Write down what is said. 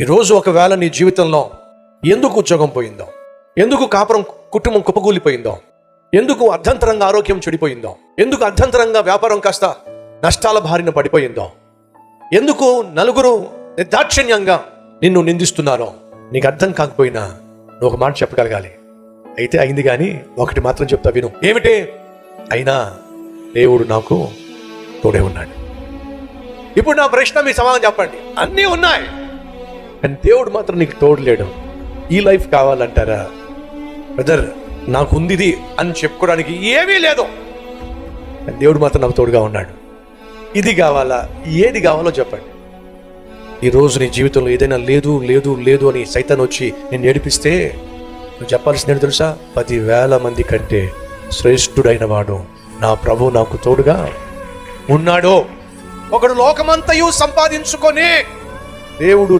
ఈరోజు ఒకవేళ నీ జీవితంలో ఎందుకు ఉద్యోగం పోయిందో ఎందుకు కాపురం కుటుంబం కుప్పకూలిపోయిందో ఎందుకు అర్ధంతరంగా ఆరోగ్యం చెడిపోయిందో ఎందుకు అర్ధంతరంగా వ్యాపారం కాస్త నష్టాల బారిన పడిపోయిందో ఎందుకు నలుగురు నిర్దాక్షిణ్యంగా నిన్ను నిందిస్తున్నారో నీకు అర్థం కాకపోయినా నువ్వు ఒక మాట చెప్పగలగాలి. అయితే అయింది కానీ ఒకటి మాత్రం చెప్తా విను. ఏమిటి? అయినా దేవుడు నాకు తోడే ఉన్నాడు. ఇప్పుడు నా ప్రశ్న మీ సమాధానం చెప్పండి. అన్నీ ఉన్నాయి. కానీ దేవుడు మాత్రం నీకు తోడు లేడు ఈ లైఫ్ కావాలంటారా? బ్రదర్ నాకు ఉంది ఇది అని చెప్పుకోవడానికి ఏమీ లేదు. దేవుడు మాత్రం నాకు తోడుగా ఉన్నాడు. ఇది కావాలా? ఏది కావాలో చెప్పండి. ఈ రోజు నీ జీవితంలో ఏదైనా లేదు లేదు లేదు అని సైతాన్ వచ్చి నేను ఏడిపిస్తే నువ్వు చెప్పాల్సింది తెలుసా? పదివేల మంది కంటే శ్రేష్ఠుడైన వాడు నా ప్రభు నాకు తోడుగా ఉన్నాడు. ఒకడు లోకమంతయు సంపాదించుకొని దేవుడు